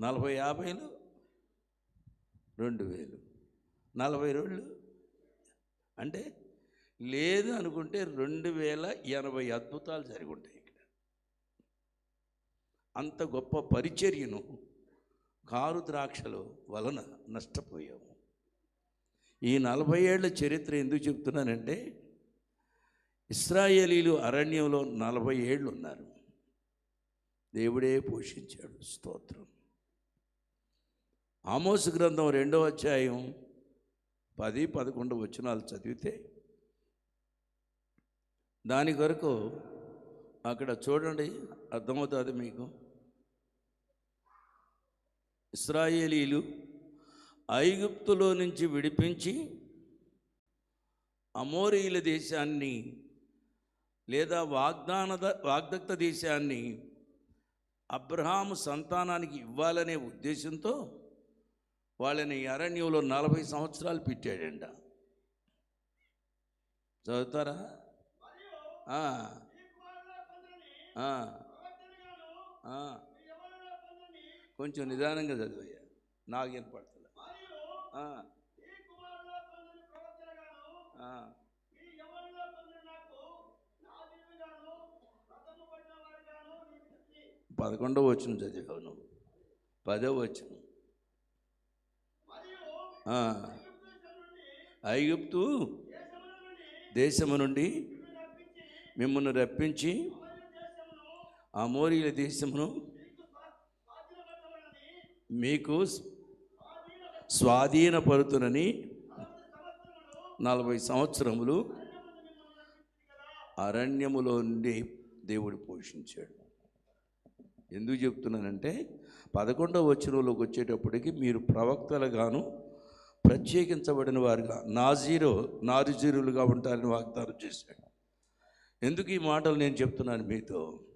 నలభై యాభైలు రెండు వేలు. నలభై రోజులు అంటే లేదు అనుకుంటే రెండు వేల ఎనభై అద్భుతాలు జరిగి ఉంటాయి ఇక్కడ. అంత గొప్ప పరిచర్యను కారు ద్రాక్షలు వలన నష్టపోయాము. ఈ నలభై ఏళ్ళ చరిత్ర ఎందుకు చెప్తున్నానంటే ఇస్రాయేలీలు అరణ్యంలో నలభై ఏళ్ళు ఉన్నారు. దేవుడే పోషించాడు స్తోత్రం. ఆమోస్ గ్రంథం రెండో అధ్యాయం పది పదకొండు వచనాలు చదివితే దాని కొరకు అక్కడ చూడండి అర్థమవుతుంది మీకు. ఇస్రాయేలీలు ఐగుప్తులో నుంచి విడిపించి అమోరీల దేశాన్ని లేదా వాగ్దాన వాగ్దత్త దేశాన్ని అబ్రహాము సంతానానికి ఇవ్వాలనే ఉద్దేశంతో వాళ్ళని అరణ్యంలో నలభై సంవత్సరాలు పెట్టాడంట. చదువుతారా? కొంచెం నిదానంగా చదివయ్యా. నాకు ఏర్పడుతుంది పదకొండవ వచ్చిన చదివావు నువ్వు. పదవ వచ్చిన ఐగుప్తు దేశము నుండి మిమ్మల్ని రప్పించి ఆ దేశమును మీకు స్వాధీనపరుతునని నలభై సంవత్సరములు అరణ్యములో నుండి దేవుడు పోషించాడు. ఎందుకు చెప్తున్నానంటే పదకొండవ వచనంలోకి వచ్చేటప్పటికి మీరు ప్రవక్తలుగాను ప్రత్యేకించబడిన వారుగా నాజీరో నారుజీరులుగా ఉంటారని వాగ్దానం చేశాడు. ఎందుకు ఈ మాటలు నేను చెప్తున్నాను మీతో?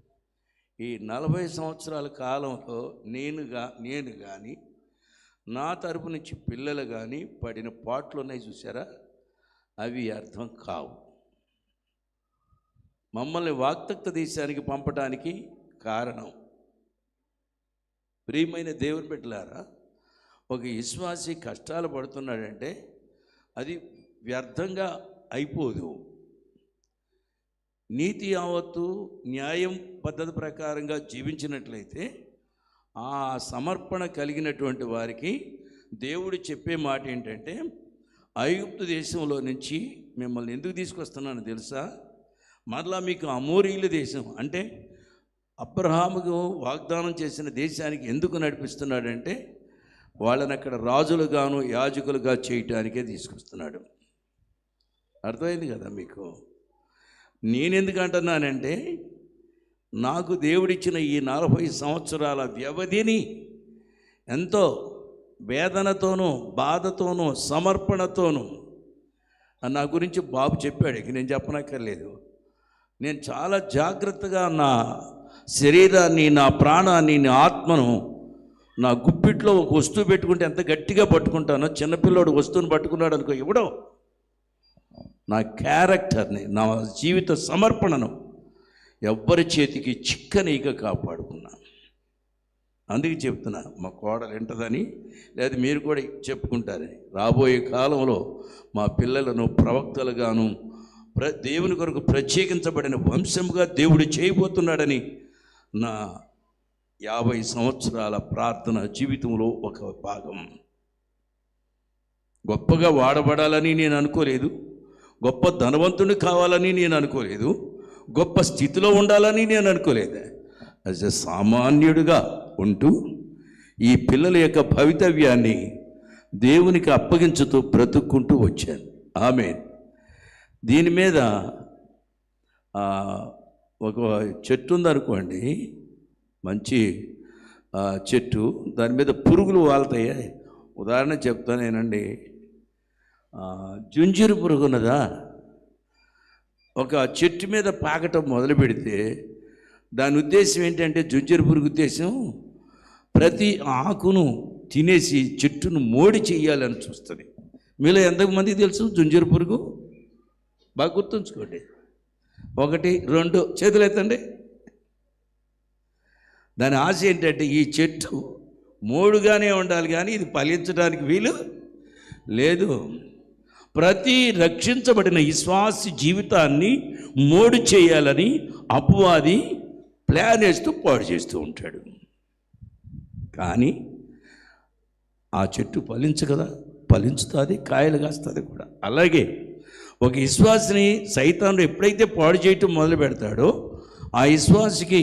ఈ నలభై సంవత్సరాల కాలంలో నేనుగా నేను కానీ నా తరపు నుంచి పిల్లలు కానీ పడిన పాటలు ఉన్నాయి చూసారా అవి అర్థం కావు. మమ్మల్ని వాక్తక్త దేశానికి పంపడానికి కారణం. ప్రియమైన దేవుని బిడ్డలారా ఒక విశ్వాసి కష్టాలు పడుతున్నాడంటే అది వ్యర్థంగా అయిపోదు. నీతి యావత్తు న్యాయం పద్ధతి ప్రకారంగా జీవించినట్లయితే ఆ సమర్పణ కలిగినటువంటి వారికి దేవుడు చెప్పే మాట ఏంటంటే ఐగుప్తు దేశంలో నుంచి మిమ్మల్ని ఎందుకు తీసుకొస్తున్నాను తెలుసా? మరలా మీకు అమోరీల దేశం అంటే అబ్రహాముకు వాగ్దానం చేసిన దేశానికి ఎందుకు నడిపిస్తున్నాడంటే వాళ్ళని అక్కడ రాజులుగాను యాజకులుగా చేయటానికే తీసుకొస్తున్నాడు. అర్థమైంది కదా మీకు? నేనెందుకు అంటున్నానంటే నాకు దేవుడిచ్చిన ఈ నలభై సంవత్సరాల వ్యవధిని ఎంతో వేదనతోనూ బాధతోనూ సమర్పణతోనూ నా గురించి బాబు చెప్పాడు. ఇక నేను చెప్పనక్కర్లేదు. నేను చాలా జాగ్రత్తగా నా శరీరాన్ని నా ప్రాణాన్ని నా ఆత్మను నా గుప్పిట్లో ఒక వస్తువు పెట్టుకుంటే ఎంత గట్టిగా పట్టుకుంటానో చిన్నపిల్లోడు వస్తువుని పట్టుకున్నాడు అనుకో ఇవ్వడం నా క్యారెక్టర్ని నా జీవిత సమర్పణను ఎవ్వరి చేతికి చిక్కనీక కాపాడుకున్నాను అందుకే చెప్తున్నా మా కోడలు వింటదని లేదా మీరు కూడా చెప్పుకుంటారని. రాబోయే కాలంలో మా పిల్లలను ప్రవక్తలుగాను ప్ర దేవుని కొరకు ప్రత్యేకించబడిన వంశంగా దేవుడు చేయబోతున్నాడని నా యాభై సంవత్సరాల ప్రార్థన జీవితంలో ఒక భాగం. గొప్పగా వాడబడాలని నేను అనుకోలేదు. గొప్ప ధనవంతుని కావాలని నేను అనుకోలేదు. గొప్ప స్థితిలో ఉండాలని నేను అనుకోలేదు. యాజ్ ఎ సామాన్యుడిగా ఉంటూ ఈ పిల్లల యొక్క భవితవ్యాన్ని దేవునికి అప్పగించుతూ బ్రతుక్కుంటూ వచ్చాను. ఆమె దీని మీద ఒక చెట్టు ఉందనుకోండి మంచి చెట్టు. దాని మీద పురుగులు వాళ్తాయి. ఉదాహరణ చెప్తానేనండి నేనండి. జుంజురు పురుగు ఉన్నదా? ఒక చెట్టు మీద పాకటం మొదలు పెడితే దాని ఉద్దేశం ఏంటంటే జుంజురు పురుగు ఉద్దేశం ప్రతి ఆకును తినేసి చెట్టును మోడి చేయాలని చూస్తుంది. మీలో ఎంతమందికి తెలుసు జుంజురు పురుగు? బాగా గుర్తుంచుకోండి. ఒకటి రెండు చేతులు ఎత్తండి దాని ఆశ ఏంటంటే ఈ చెట్టు మూడుగానే ఉండాలి కానీ ఇది ఫలించడానికి వీలు లేదు. ప్రతి రక్షించబడిన విశ్వాస జీవితాన్ని మోడు చేయాలని అపవాది ప్లాన్ వేస్తూ పాడు చేస్తూ ఉంటాడు. కానీ ఆ చెట్టు ఫలించగదా ఫలించుతుంది కాయలు కాస్తుంది కూడా. అలాగే ఒక విశ్వాసిని సైతాన్ని ఎప్పుడైతే పాడు చేయటం మొదలు పెడతాడో ఆ విశ్వాసికి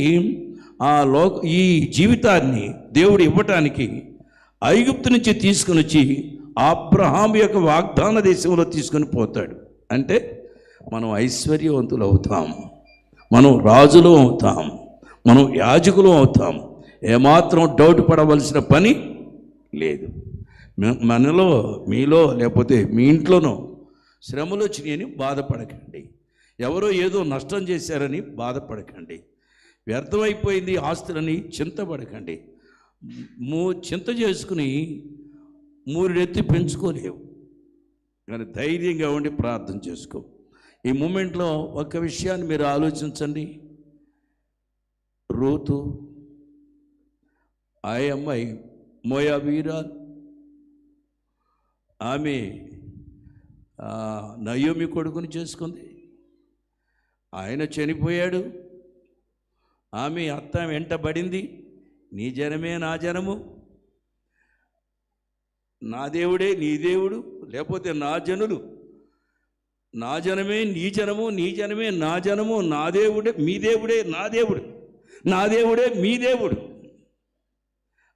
ఆ లోక ఈ జీవితాన్ని దేవుడు ఇవ్వటానికి ఐగుప్తు నుంచి తీసుకుని వచ్చి అబ్రహాం యొక్క వాగ్దాన దేశంలో తీసుకొని పోతాడు. అంటే మనం ఐశ్వర్యవంతులు అవుతాం. మనం రాజులు అవుతాం. మనం యాజకులు అవుతాం. ఏమాత్రం డౌట్ పడవలసిన పని లేదు. మనలో మీలో లేకపోతే మీ ఇంట్లోనో శ్రమలు వచ్చినాయని బాధపడకండి. ఎవరో ఏదో నష్టం చేశారని బాధపడకండి. వ్యర్థమైపోయింది ఆస్తులని చింతపడకండి. మూ చింత చేసుకుని మూరెత్తి పెంచుకోలేవు. కానీ ధైర్యంగా ఉండి ప్రార్థన చేసుకో. ఈ మూమెంట్లో ఒక విషయాన్ని మీరు ఆలోచించండి. రూతు ఆ అమ్మాయి మోయాబీరాలు ఆమె నయోమి కొడుకుని చేసుకుంది. ఆయన చనిపోయాడు. ఆమె అత్త వెంటబడింది. నీ జనమే నా జనము. నా దేవుడే నీ దేవుడు లేకపోతే నా జనులు. నా జనమే నీ జనము నీ జనమే నా జనము. నా దేవుడే మీ దేవుడే నా దేవుడు. నా దేవుడే మీ దేవుడు.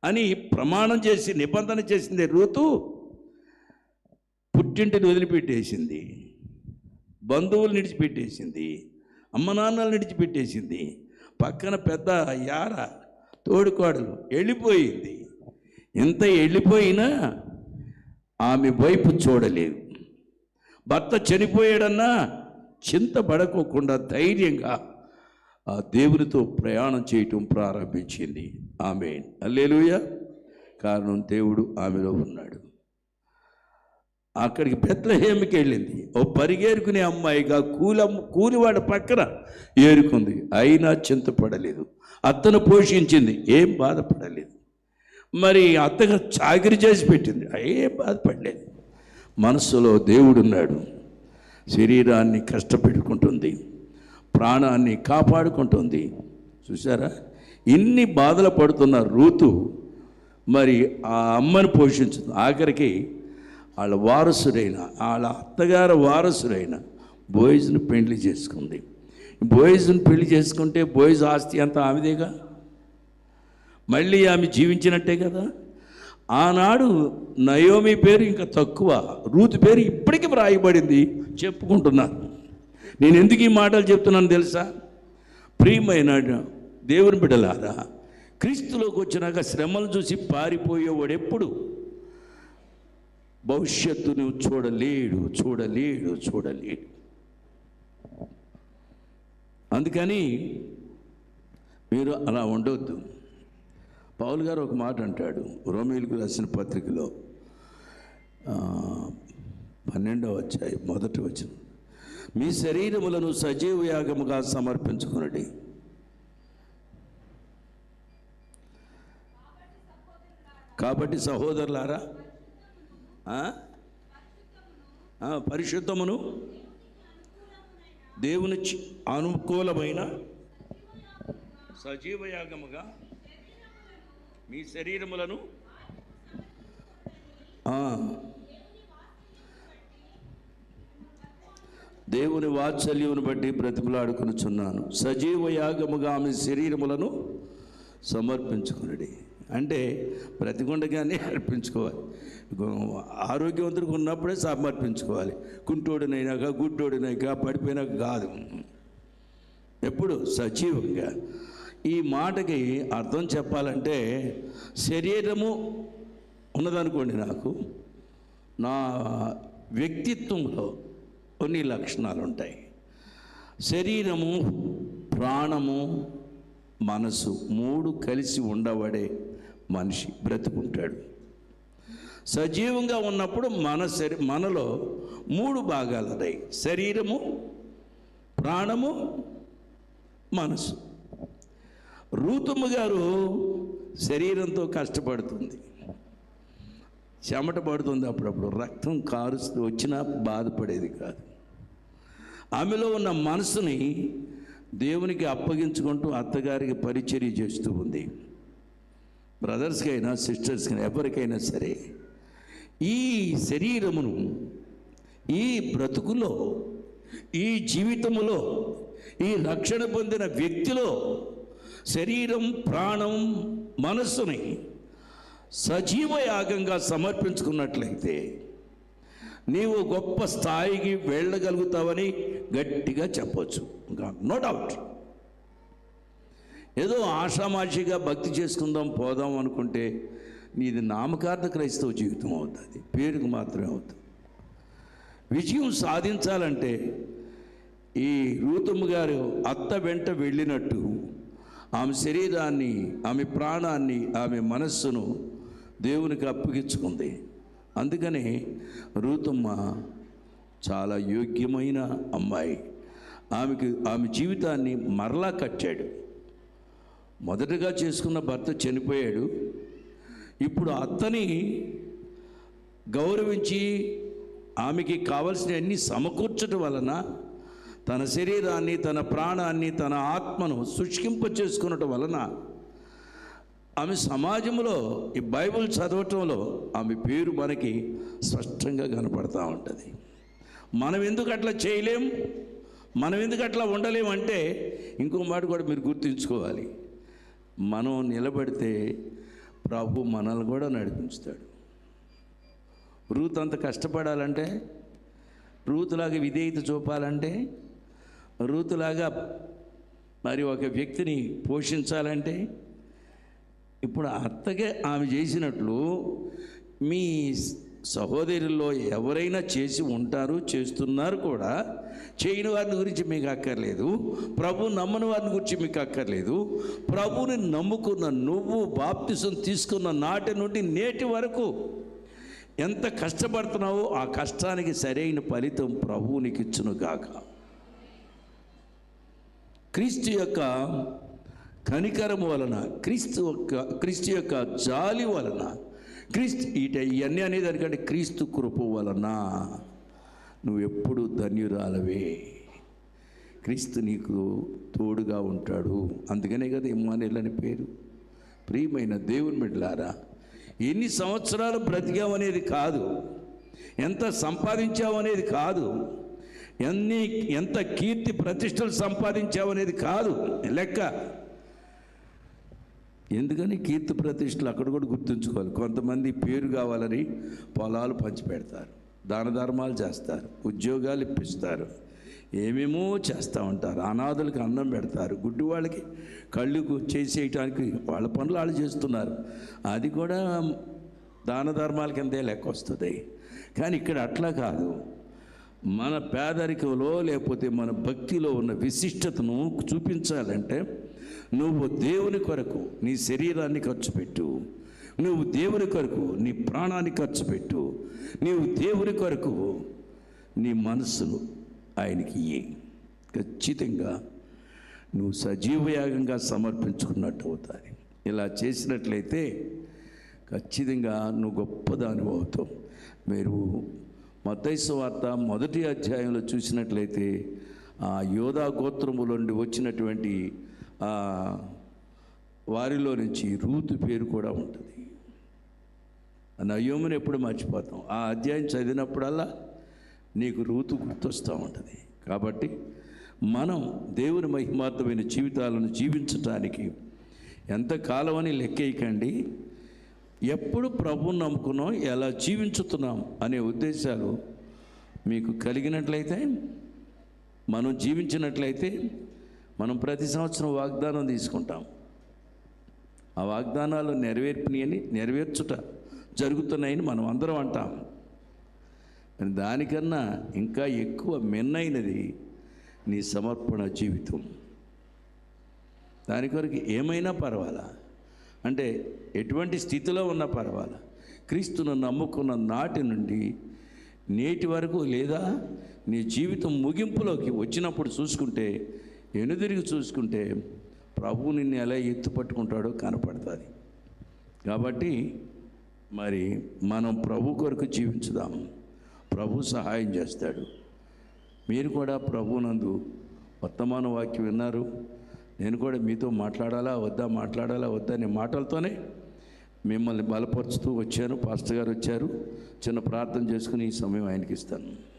అని ప్రమాణం చేసి నిబంధన చేసింది ఋతు పుట్టింటిని వదిలిపెట్టేసింది. బంధువులు నిడిచిపెట్టేసింది అమ్మ నాన్నలు నిడిచిపెట్టేసింది పక్కన పెద్ద యార తోడుకోడలు వెళ్ళిపోయింది ఎంత వెళ్ళిపోయినా ఆమె వైపు చూడలేదు. భర్త చనిపోయాడన్నా చింతపడకోకుండా ధైర్యంగా ఆ దేవునితో ప్రయాణం చేయటం ప్రారంభించింది. ఆమె అల్లేలుయ కారణం దేవుడు ఆమెలో ఉన్నాడు. అక్కడికి బెత్లహేమికి వెళ్ళింది. ఓ పరిగేరుకునే అమ్మాయిగా కూలమ్మ కూలివాడ పక్కన ఏరుకుంది. అయినా చింతపడలేదు. అత్తను పోషించింది. ఏం బాధపడలేదు. మరి అత్తగా చాకరి చేసి పెట్టింది. ఏం బాధపడలేదు. మనసులో దేవుడున్నాడు. శరీరాన్ని కష్టపెట్టుకుంటుంది. ప్రాణాన్ని కాపాడుకుంటుంది. చూసారా ఇన్ని బాధలు పడుతున్న రూతు మరి ఆ అమ్మని పోషించుతుంది ఆఖరికి వాళ్ళ వారసుడైన వాళ్ళ అత్తగారు వారసుడైన బోయిజ్ను పెళ్ళి చేసుకుంది. బోయిజ్ను పెళ్ళి చేసుకుంటే బోయిజ్ ఆస్తి అంతా ఆమెదేగా? మళ్ళీ ఆమె జీవించినట్టే కదా? ఆనాడు నయోమి పేరు ఇంకా తక్కువ రూతు పేరు ఇప్పటికీ వ్రాయబడింది చెప్పుకుంటున్నాను. నేను ఎందుకు ఈ మాటలు చెప్తున్నాను తెలుసా? ప్రియమైన దేవుని బిడ్డలారా క్రీస్తులోకి వచ్చినాక శ్రమలు చూసి పారిపోయేవాడు ఎప్పుడు భవిష్యత్తును చూడలేడు చూడలేడు చూడలేడు. అందుకని మీరు అలా ఉండొద్దు. పౌల్ గారు ఒక మాట అంటాడు రోమిలకు రాసిన పత్రికలో పన్నెండవ వచ్చాయి మొదటి వచ్చిన మీ శరీరములను సజీవ యాగముగా సమర్పించుకునండి. కాబట్టి సహోదరులారా పరిశుద్ధమును దేవుని చి- అనుకూలమైన సజీవయాగముగా మీ శరీరములను దేవుని వాత్సల్యమును బట్టి బ్రతిమలాడుకునుచున్నాను సజీవ యాగముగా మీ శరీరములను సమర్పించుకునడి. అంటే బ్రతికుండగానే అర్పించుకోవాలి. ఆరోగ్యవంతుడికి ఉన్నప్పుడే సమర్పించుకోవాలి కుంటోడినైనాక గుడ్డోడినాక పడిపోయినాక కాదు. ఎప్పుడు? సజీవంగా. ఈ మాటకి అర్థం చెప్పాలంటే శరీరము ఉన్నదనుకోండి నాకు నా వ్యక్తిత్వంలో కొన్ని లక్షణాలు ఉంటాయి శరీరము ప్రాణము మనసు మూడు కలిసి ఉండబడే మనిషి బ్రతుకుంటాడు. సజీవంగా ఉన్నప్పుడు మన శరీ మనలో మూడు భాగాలు ఉన్నాయి శరీరము ప్రాణము మనసు. రూతమ్మ గారు శరీరంతో కష్టపడుతుంది. చెమట పడుతుంది అప్పుడప్పుడు. రక్తం కారుస్తూ వచ్చినా బాధపడేది కాదు. ఆమెలో ఉన్న మనసుని దేవునికి అప్పగించుకుంటూ అత్తగారికి పరిచర్య చేస్తూ ఉంది. బ్రదర్స్కి అయినా సిస్టర్స్కి అయినా ఎవరికైనా సరే ఈ శరీరమును ఈ బ్రతుకులో ఈ జీవితములో ఈ రక్షణ పొందిన వ్యక్తిలో శరీరం ప్రాణం మనస్సుని సజీవ యాగంగా సమర్పించుకున్నట్లయితే నీవు గొప్ప స్థాయికి వెళ్ళగలుగుతావని గట్టిగా చెప్పవచ్చు నో డౌట్ ఏదో ఆషామాషిగా భక్తి చేసుకుందాం పోదాం అనుకుంటే నీది నామకార్థ క్రైస్తవ జీవితం అవుతుంది పేరుకు మాత్రమే అవుతుంది. విజయం సాధించాలంటే ఈ రూతమ్మ గారు అత్త వెంట వెళ్ళినట్టు ఆమె శరీరాన్ని ఆమె ప్రాణాన్ని ఆమె మనస్సును దేవునికి అప్పగించుకుంది. అందుకని రూతమ్మ చాలా యోగ్యమైన అమ్మాయి. ఆమెకి ఆమె జీవితాన్ని మరలా కట్టాడు. మొదటగా చేసుకున్న భర్త చనిపోయాడు. ఇప్పుడు అత్తని గౌరవించి ఆమెకి కావలసిన అన్ని సమకూర్చడం వలన తన శరీరాన్ని తన ప్రాణాన్ని తన ఆత్మను శుష్కింప చేసుకున్నటం వలన ఆమె సమాజంలో ఈ బైబిల్ చదవటంలో ఆమె పేరు మనకి స్పష్టంగా కనపడతా ఉంటుంది. మనం ఎందుకు అట్లా చేయలేం? మనం ఎందుకు అట్లా ఉండలేమంటే ఇంకో మాట కూడా మీరు గుర్తుంచుకోవాలి. మనం నిలబడితే ప్రభు మనల్ని కూడా నడిపించుతాడు. రూత్ అంత కష్టపడాలంటే రూతులాగా విధేయత చూపాలంటే రూతులాగా మరి ఒక వ్యక్తిని పోషించాలంటే ఇప్పుడు అత్తగే ఆమె చేసినట్లు మీ సహోదరుల్లో ఎవరైనా చేసి ఉంటారు చేస్తున్నారు కూడా చేయని వారిని గురించి మీకు అక్కర్లేదు. ప్రభు నమ్మని వారిని గురించి మీకు అక్కర్లేదు. ప్రభుని నమ్ముకున్న నువ్వు బాప్తిసం తీసుకున్న నాటి నుండి నేటి వరకు ఎంత కష్టపడుతున్నావో ఆ కష్టానికి సరైన ఫలితం ప్రభువు నీకు ఇచ్చును గాక క్రీస్తు యొక్క కనికరం వలన క్రీస్తు యొక్క క్రీస్తు యొక్క జాలి వలన క్రీస్తు ఇట ఇవన్నీ అనేదానికంటే క్రీస్తు కృప వలన నువ్వు ఎప్పుడు ధన్యురాలవే. క్రీస్తు నీకు తోడుగా ఉంటాడు. అందుకనే కదా ఇమ్మానేల్ అని పేరు. ప్రియమైన దేవుని బిడ్డలారా ఎన్ని సంవత్సరాలు బ్రతికామనేది కాదు. ఎంత సంపాదించావనేది కాదు. ఎన్ని ఎంత కీర్తి ప్రతిష్టలు సంపాదించావనేది కాదు. లెక్క. ఎందుకని కీర్తి ప్రతిష్టలు అక్కడ కూడా గుర్తుంచుకోవాలి. కొంతమంది పేరు కావాలని పొలాలు పంచిపెడతారు. దాన ధర్మాలు చేస్తారు ఉద్యోగాలు ఇప్పిస్తారు ఏమేమో చేస్తూ ఉంటారు. అనాథులకు అన్నం పెడతారు గుడ్డి వాళ్ళకి కళ్ళు చేసేయటానికి వాళ్ళ పనులు వాళ్ళు చేస్తున్నారు. అది కూడా దాన ధర్మాల కిందే లెక్క వస్తుంది. కానీ ఇక్కడ అట్లా కాదు. మన పేదరికంలో లేకపోతే మన భక్తిలో ఉన్న విశిష్టతను చూపించాలంటే నువ్వు దేవుని కొరకు నీ శరీరాన్ని ఖర్చు పెట్టు. నువ్వు దేవుని కొరకు నీ ప్రాణాన్ని ఖర్చు పెట్టు. నీవు దేవుని కొరకు నీ మనస్సును ఆయనకి ఇయ్యి. ఖచ్చితంగా నువ్వు సజీవయాగంగా సమర్పించుకున్నట్టు అవుతాయి. ఇలా చేసినట్లయితే ఖచ్చితంగా నువ్వు గొప్పదాని అవుతావు. మీరు మతైసు వార్త మొదటి అధ్యాయంలో చూసినట్లయితే ఆ యోధా గోత్రము నుండి వచ్చినటువంటి వారిలో నుంచి రూతు పేరు కూడా ఉంటుంది. నయోముని ఎప్పుడు మర్చిపోతాం. ఆ అధ్యాయం చదివినప్పుడల్లా నీకు రూతు గుర్తొస్తూ ఉంటుంది. కాబట్టి మనం దేవుని మహిమార్థమైన జీవితాలను జీవించటానికి ఎంత కాలం అని లెక్కేయకండి. ఎప్పుడు ప్రభువుని నమ్ముకున్నాం ఎలా జీవించుతున్నాం అనే ఉద్దేశాలు మీకు కలిగినట్లయితే మనం జీవించినట్లయితే మనం ప్రతి సంవత్సరం వాగ్దానం తీసుకుంటాం. ఆ వాగ్దానాలు నెరవేర్పినని నెరవేర్చుట జరుగుతున్నాయని మనం అందరం అంటాం. కానీ దానికన్నా ఇంకా ఎక్కువ మెన్నైనది నీ సమర్పణ జీవితం. దాని కొరకు ఏమైనా పర్వాలా? అంటే ఎటువంటి స్థితిలో ఉన్నా పర్వాలా? క్రీస్తును నమ్ముకున్న నాటి నుండి నేటి వరకు లేదా నీ జీవితం ముగింపులోకి వచ్చినప్పుడు చూసుకుంటే ఎనుదిరిగి చూసుకుంటే ప్రభువు నిన్ను ఎలా ఎత్తుపట్టుకుంటాడో కనపడుతుంది. కాబట్టి మరి మనం ప్రభు కొరకు జీవించుదాం. ప్రభు సహాయం చేస్తాడు. మీరు కూడా ప్రభునందు వర్తమాన వాక్యం విన్నారు. నేను కూడా మీతో మాట్లాడాలా వద్దా మాట్లాడాలా వద్దా అనే మాటలతోనే మిమ్మల్ని బలపరుచుతూ వచ్చాను. పాస్టర్ గారు వచ్చారు. చిన్న ప్రార్థన చేసుకుని ఈ సమయం ఆయనకి ఇస్తాను.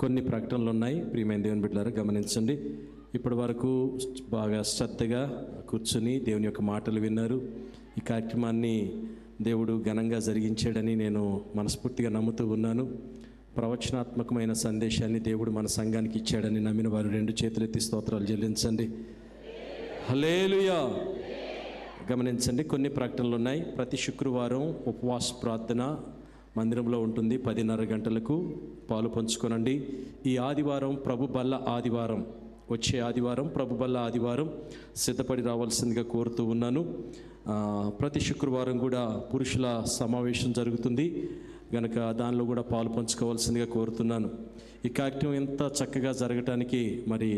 కొన్ని ప్రకటనలు ఉన్నాయి. ప్రియమైన దేవుని బిడ్డలారా గమనించండి. ఇప్పటి వరకు బాగా శ్రద్ధగా కూర్చుని దేవుని యొక్క మాటలు విన్నారు. ఈ కార్యక్రమాన్ని దేవుడు ఘనంగా జరిగించాడని నేను మనస్ఫూర్తిగా నమ్ముతూ ఉన్నాను. ప్రవచనాత్మకమైన సందేశాన్ని దేవుడు మన సంఘానికి ఇచ్చాడని నమ్మిన వారు రెండు చేతులెత్తి స్తోత్రాలు చెల్లించండి. హలేలుయా గమనించండి కొన్ని ప్రకటనలు ఉన్నాయి. ప్రతి శుక్రవారం ఉపవాస ప్రార్థన మందిరంలో ఉంటుంది. పదిన్నర గంటలకు పాలు పంచుకోనండి. ఈ ఆదివారం ప్రభు బల్ల ఆదివారం. వచ్చే ఆదివారం ప్రభు బల్ల ఆదివారం సిద్ధపడి రావాల్సిందిగా కోరుతూ ఉన్నాను. ప్రతి శుక్రవారం కూడా పురుషుల సమావేశం జరుగుతుంది. కనుక దానిలో కూడా పాలు పంచుకోవాల్సిందిగా కోరుతున్నాను. ఈ కార్యక్రమం ఎంత చక్కగా జరగటానికి మరి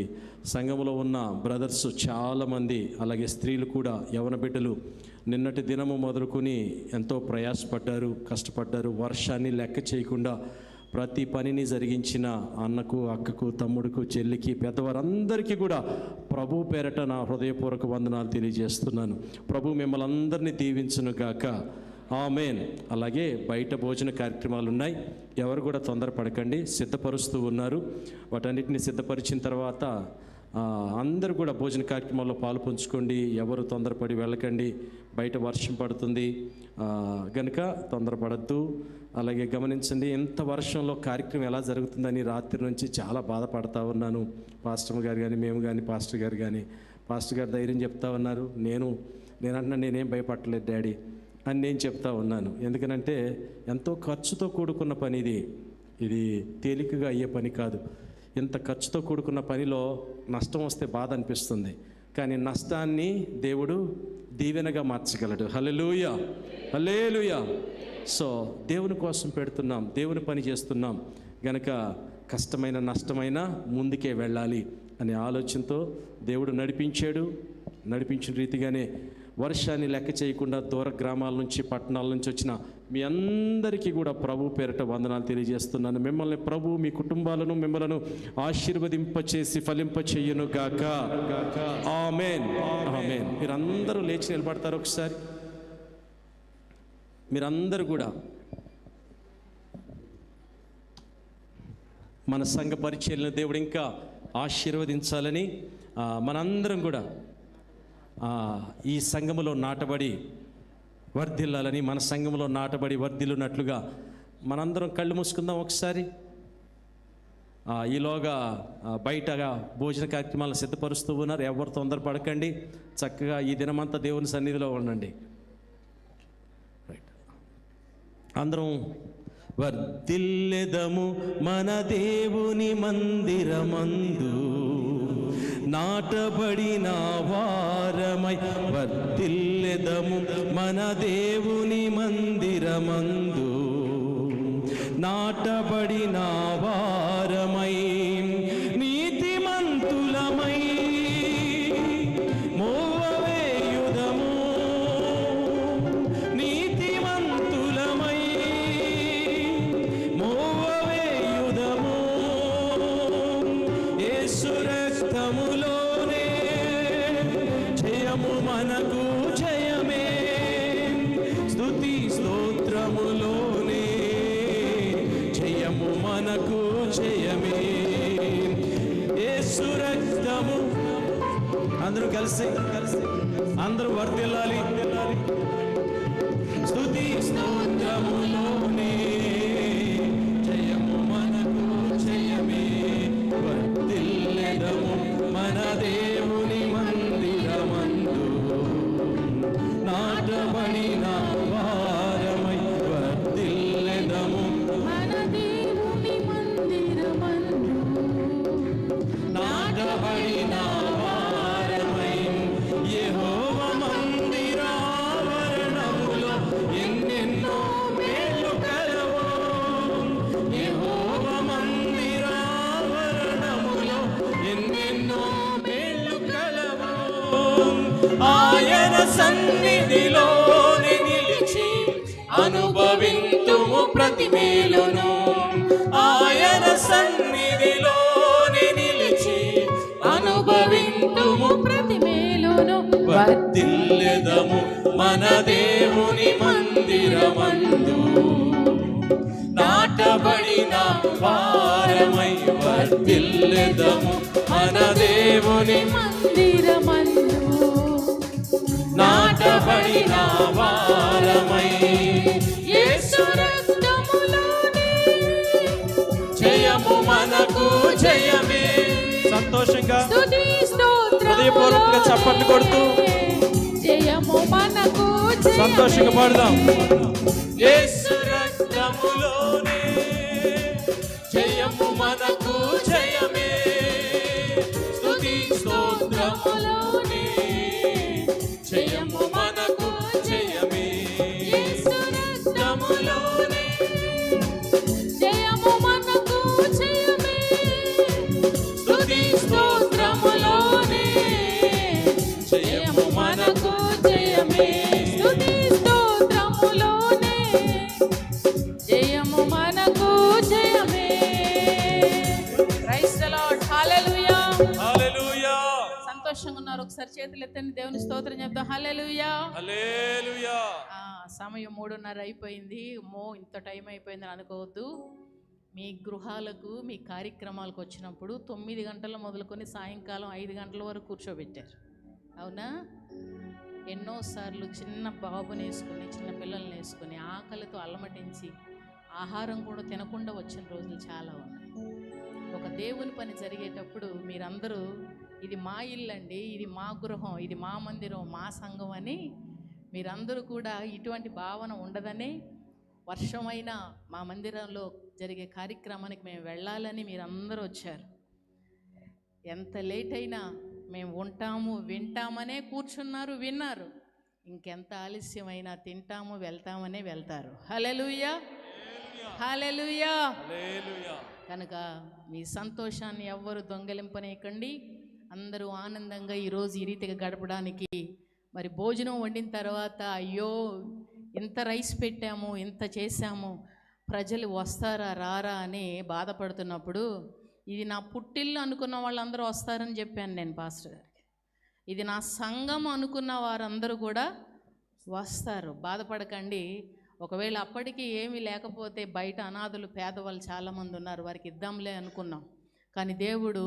సంఘంలో ఉన్న బ్రదర్స్ చాలామంది అలాగే స్త్రీలు కూడా యవన బిడ్డలు నిన్నటి దినము మొదలుకొని ఎంతో ప్రయాసపడ్డారు కష్టపడ్డారు. వర్షాన్ని లెక్క చేయకుండా ప్రతి పనిని జరిగించిన అన్నకు అక్కకు తమ్ముడుకు చెల్లికి పెద్దవారందరికీ కూడా ప్రభు పేరట నా హృదయపూర్వక వందనాలు తెలియజేస్తున్నాను. ప్రభు మిమ్మల్ని అందరినీ దీవించును గాక ఆమెన్. అలాగే బయట భోజన కార్యక్రమాలు ఉన్నాయి ఎవరు కూడా తొందరపడకండి. సిద్ధపరుస్తూ ఉన్నారు. వాటన్నిటిని సిద్ధపరిచిన తర్వాత అందరూ కూడా భోజన కార్యక్రమాల్లో పాలు పంచుకోండి. ఎవరు తొందరపడి వెళ్ళకండి. బయట వర్షం పడుతుంది. కనుక గనుక తొందరపడద్దు. అలాగే గమనించండి ఎంత వర్షంలో కార్యక్రమం ఎలా జరుగుతుందని రాత్రి నుంచి చాలా బాధపడతా ఉన్నాను. పాస్టర్ గారు కానీ మేము కానీ పాస్టర్ గారు కానీ పాస్టర్ గారు ధైర్యం చెప్తా ఉన్నారు. నేను నేను అంటున్నా నేనేం భయపడలేదు డాడీ. అని నేను చెప్తా ఉన్నాను. ఎందుకనంటే ఎంతో ఖర్చుతో కూడుకున్న పని ఇది. ఇది తేలికగా అయ్యే పని కాదు. ఇంత ఖర్చుతో కూడుకున్న పనిలో నష్టం వస్తే బాధ అనిపిస్తుంది. కానీ నష్టాన్ని దేవుడు దీవెనగా మార్చగలడు. హలెలుయ హలేలుయ సో దేవుని కోసం పెడుతున్నాం. దేవుని పని చేస్తున్నాం. గనక కష్టమైన నష్టమైన ముందుకే వెళ్ళాలి అనే ఆలోచనతో దేవుడు నడిపించాడు. నడిపించిన రీతిగానే వర్షాన్ని లెక్క చేయకుండా దూర గ్రామాల నుంచి పట్టణాల నుంచి వచ్చిన మీ అందరికీ కూడా ప్రభు పేరిట వందనాలు తెలియజేస్తున్నాను. మిమ్మల్ని ప్రభు మీ కుటుంబాలను మిమ్మలను ఆశీర్వదింపచేసి ఫలింపచేయును గాక. ఆమెన్. ఆమెన్. మీరందరూ లేచి నిలబడతారు ఒకసారి. మీరందరూ కూడా మన సంఘ పరిచయలను దేవుడు ఇంకా ఆశీర్వదించాలని మనందరం కూడా ఈ సంఘములో నాటబడి వర్ధిల్లాలని మన సంఘములో నాటబడి వర్ధిల్లున్నట్లుగా మనందరం కళ్ళు మూసుకుందాం ఒకసారి. ఈలోగా బయటగా భోజన కార్యక్రమాలను సిద్ధపరుస్తూ ఉన్నారు. ఎవరు తొందరపడకండి. చక్కగా ఈ దినమంతా దేవుని సన్నిధిలో ఉండండి. రైట్ అందరం వర్ధిల్లెదము మన దేవుని మందిరమందు. నాటబడిన వారమై వర్ధిల్లెదము మన దేవుని మందిరమందు నాటబడిన జయము మనకు జయమే. స్థుతి స్తోత్రములోనే. జయము మనకు జయమే. ఏ సురక్తము అందరూ కలిసి కలిసి అందరూ వర్దిల్లాలి స్థుతి స్తోత్రములోనే. ఆయన సన్నిధిలోని నిలిచి అనుభవింతుము ప్రతి మేలును. ఆయన సన్నిధిలోని నిలిచి అనుభవింతుము ప్రతి మేలును. వర్తిల్లెదము మన దేవుని మందిరమందు. నాటబడిన వారమై వర్తిల్లెదము మన దేవుని మందిరమందు. నాటబడిన వారమై జయము మనకు జయమే. సంతోషంగా హృదయపూర్వకంగా చప్పట్లు కొడుతూ జయము మనకు. సంతోషంగా పాడుదాం. యేసు రక్తములోనే జయము మనకు జయమే. స్తుతి స్తోత్రములోనే ఎత్తండి దేవుని స్తోత్రం చెప్దాం. హల్లెలూయా. హల్లెలూయా. సమయం మూడున్నర అయిపోయింది. మో ఇంత టైం అయిపోయిందని అనుకోవద్దు. మీ గృహాలకు మీ కార్యక్రమాలకు వచ్చినప్పుడు తొమ్మిది గంటల మొదలుకొని సాయంకాలం ఐదు గంటల వరకు కూర్చోబెట్టారు. అవునా? ఎన్నోసార్లు చిన్న బాబుని వేసుకుని చిన్న పిల్లల్ని వేసుకుని ఆకలితో అల్లమటించి ఆహారం కూడా తినకుండా వచ్చిన రోజులు చాలా ఉన్నాయి. ఒక దేవుని పని జరిగేటప్పుడు మీరందరూ ఇది మా ఇల్లు అండి ఇది మా గృహం ఇది మా మందిరం మా సంఘం అని మీరందరూ కూడా ఇటువంటి భావన ఉండదని వర్షమైనా మా మందిరంలో జరిగే కార్యక్రమానికి మేము వెళ్ళాలని మీరందరూ వచ్చారు. ఎంత లేట్ అయినా మేము ఉంటాము వింటామనే కూర్చున్నారు విన్నారు. ఇంకెంత ఆలస్యమైనా తింటాము వెళ్తామనే వెళ్తారు. హలెలుయా హలెలుయా కనుక మీ సంతోషాన్ని ఎవ్వరు దొంగలింపనేయకండి. అందరూ ఆనందంగా ఈరోజు ఈ రీతిగా గడపడానికి మరి భోజనం వండిన తర్వాత అయ్యో ఇంత రైస్ పెట్టాము ఇంత చేశాము ప్రజలు వస్తారా రారా అని బాధపడుతున్నప్పుడు ఇది నా పుట్టిల్లు అనుకున్న వాళ్ళందరూ వస్తారని చెప్పాను నేను పాస్టర్ గారికి. ఇది నా సంఘం అనుకున్న వారందరూ కూడా వస్తారు. బాధపడకండి. ఒకవేళ అప్పటికి ఏమీ లేకపోతే బయట అనాథులు పేదవాళ్ళు చాలామంది ఉన్నారు వారికి ఇద్దాంలే అనుకున్నాం. కానీ దేవుడు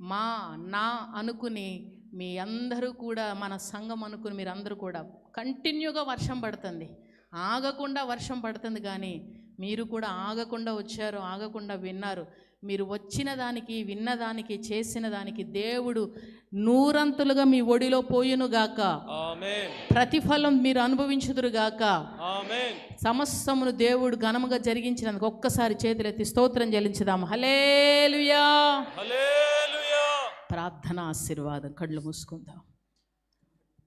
మా నా అనుకుని మీ అందరూ కూడా మన సంఘం అనుకుని మీరందరూ కూడా కంటిన్యూగా వర్షం పడుతుంది. ఆగకుండా వర్షం పడుతుంది కానీ మీరు కూడా ఆగకుండా వచ్చారు ఆగకుండా విన్నారు. మీరు వచ్చిన దానికి విన్న దానికి చేసిన దానికి దేవుడు నూరంతులుగా మీ ఒడిలో పోయునుగాక ప్రతిఫలం మీరు అనుభవించుదురుగాక ఆమేన్. సమస్తమును దేవుడు ఘనముగా జరిగించినందుకు ఒక్కసారి చేతులెత్తి స్తోత్రం చెల్లించుదాం హలేలుయా హల్లెలూయా ప్రార్థన ఆశీర్వాదం కళ్ళు మూసుకుందాం.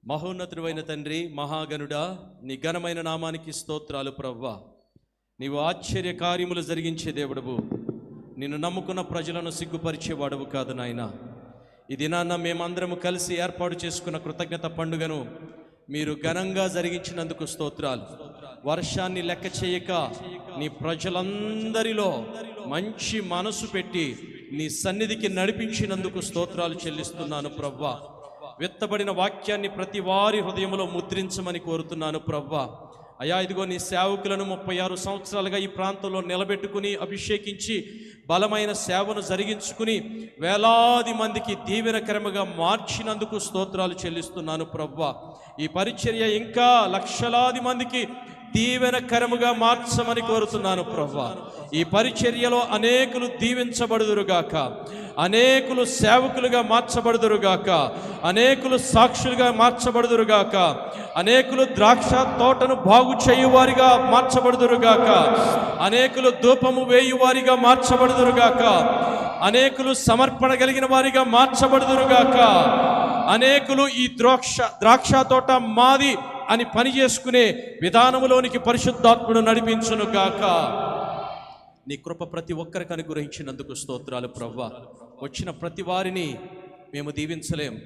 మహోన్నతుడైన తండ్రి మహాగనుడా నీ ఘనమైన నామానికి స్తోత్రాలు ప్రవ్వ. నీవు ఆశ్చర్య కార్యములు జరిగించే దేవుడవు. నిన్ను నమ్ముకున్న ప్రజలను సిగ్గుపరిచేవాడవు కాదు నాయన. ఈ దినాన్న మేమందరము కలిసి ఏర్పాటు చేసుకున్న కృతజ్ఞత పండుగను మీరు ఘనంగా జరిగించినందుకు స్తోత్రాలు. వర్షాన్ని లెక్క చేయక నీ ప్రజలందరిలో మంచి మనసు పెట్టి నీ సన్నిధికి నడిపించినందుకు స్తోత్రాలు చెల్లిస్తున్నాను ప్రవ్వా. విత్తబడిన వాక్యాన్ని ప్రతి వారి హృదయంలో ముద్రించమని కోరుతున్నాను ప్రవ్వా. అయా ఇదిగో నీ సేవకులను ముప్పై ఆరు సంవత్సరాలుగా ఈ ప్రాంతంలో నిలబెట్టుకుని అభిషేకించి బలమైన సేవను జరిగించుకుని వేలాది మందికి దీవెనకరముగా మార్చినందుకు స్తోత్రాలు చెల్లిస్తున్నాను ప్రవ్వా. ఈ పరిచర్య ఇంకా లక్షలాది మందికి దీవెనకరముగా మార్చమని కోరుతున్నాను ప్రవ్వా. ఈ పరిచర్యలో అనేకులు దీవించబడుదురుగాక. అనేకులు సేవకులుగా మార్చబడుదురుగాక. అనేకులు సాక్షులుగా మార్చబడుదురుగాక. అనేకులు ద్రాక్ష తోటను బాగు చేయువారిగా మార్చబడుదురుగాక. అనేకులు ధూపము వేయువారిగా మార్చబడుదురుగాక. అనేకులు సమర్పణ కలిగిన వారిగా మార్చబడుదురుగాక. అనేకులు ఈ ద్రాక్ష ద్రాక్ష తోట మాది అని పని చేసుకునే విధానములోనికి పరిశుద్ధాత్ముడు నడిపించును గాక నీ కృప ప్రతి ఒక్కరికి అనుగ్రహించినందుకు స్తోత్రాలు ప్రవ్వా. వచ్చిన ప్రతి వారిని మేము దీవించలేం.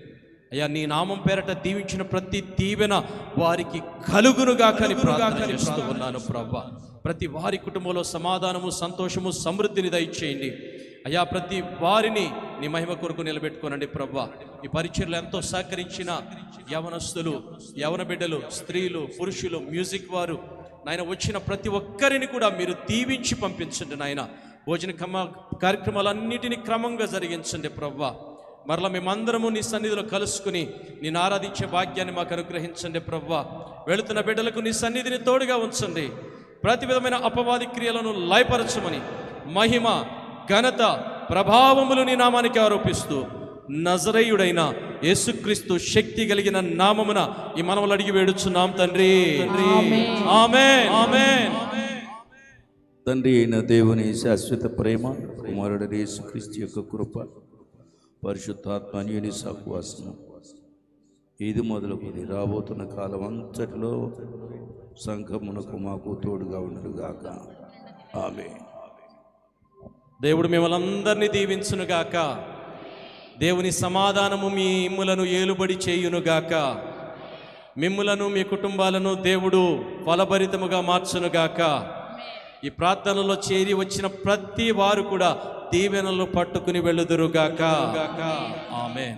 అయ్యా నీ నామం పేరట దీవించిన ప్రతి దీవెన వారికి కలుగునుగా కని ప్రార్థన చేస్తూ ఉన్నాను ప్రభా ప్రతి వారి కుటుంబంలో సమాధానము సంతోషము సమృద్ధిని దయచేయండి. అయ్యా ప్రతి వారిని నీ మహిమ కొరకు నిలబెట్టుకోనండి ప్రభా ఈ పరిచయలు ఎంతో సహకరించిన యవనస్తులు యవన బిడ్డలు స్త్రీలు పురుషులు మ్యూజిక్ వారు నాయన వచ్చిన ప్రతి ఒక్కరిని కూడా మీరు దీవించి పంపించండి నాయన. భోజన క్రమ కార్యక్రమాలన్నిటినీ క్రమంగా జరిగించండి ప్రవ్వ. మరలా మేమందరము నీ సన్నిధిలో కలుసుకుని నేను ఆరాధించే భాగ్యాన్ని మాకు అనుగ్రహించండి ప్రవ్వ. వెళుతున్న బిడ్డలకు నీ సన్నిధిని తోడుగా ఉంచండి. ప్రతి విధమైన అపవాది క్రియలను లయపరచమని మహిమ ఘనత ప్రభావములు నీ నామానికి ఆరోపిస్తూ నజరయుడైన యేసుక్రీస్తు శక్తి కలిగిన నామమున ఈ మనవలు అడిగి వేడుచున్నాం తండ్రి. ఆమె ఆమె తండ్రి అయిన దేవుని శాశ్వత ప్రేమ కుమారుడు యేసుక్రీస్తు యొక్క కృప పరిశుద్ధాత్మ అన్యుని సహవాసము. ఇది మొదలుకొని రాబోతున్న కాలం అంతటిలో సంఘమునకు మాకు తోడుగా ఉండుగాక ఆమె దేవుడు మిమ్మల్ని అందరినీ దీవించునుగాక. దేవుని సమాధానము మీ ఇమ్ములను ఏలుబడి చేయునుగాక. మిమ్ములను మీ కుటుంబాలను దేవుడు ఫలభరితముగా మార్చునుగాక. ఈ ప్రార్థనలో చేరి వచ్చిన ప్రతి వారు కూడా దీవెనలు పట్టుకుని వెళ్ళుదురుగాక. ఆమె